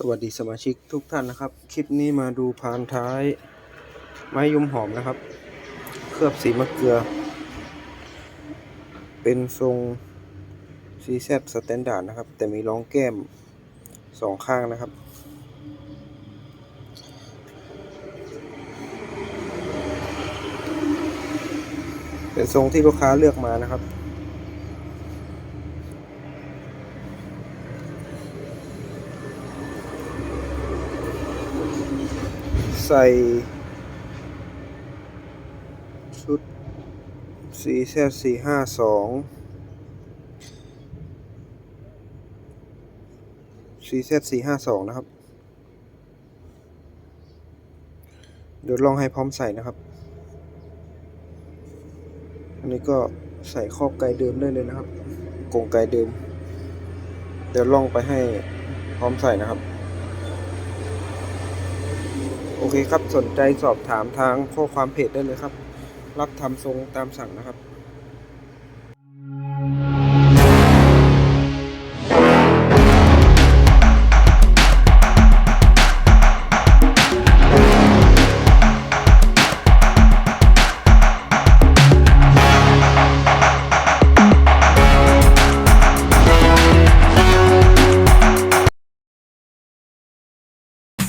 สวัสดีสมาชิกทุกท่านนะครับ คลิปนี้มาดูพานท้าย ไม้ยุมหอมนะครับ เคลือบสีมะเกลือ เป็นทรง CZ สแตนดาร์ดนะครับ แต่มีรองแก้มสองข้างนะครับ เป็นทรงที่ลูกค้าเลือกมานะครับ ใส่ ชุด CZ สี่ห้าสอง CZ สี่ห้าสองนะครับ เดี๋ยวลองให้พร้อมใส่นะครับ อันนี้ก็ใส่ครอบไกลเดิมได้เลยนะครับกงไกลเดิม เดี๋ยวลองไปให้พร้อมใส่นะครับ โอเคครับสนใจสอบถามทางข้อความเพจได้เลยครับ รับทำทรงตามสั่งนะครับ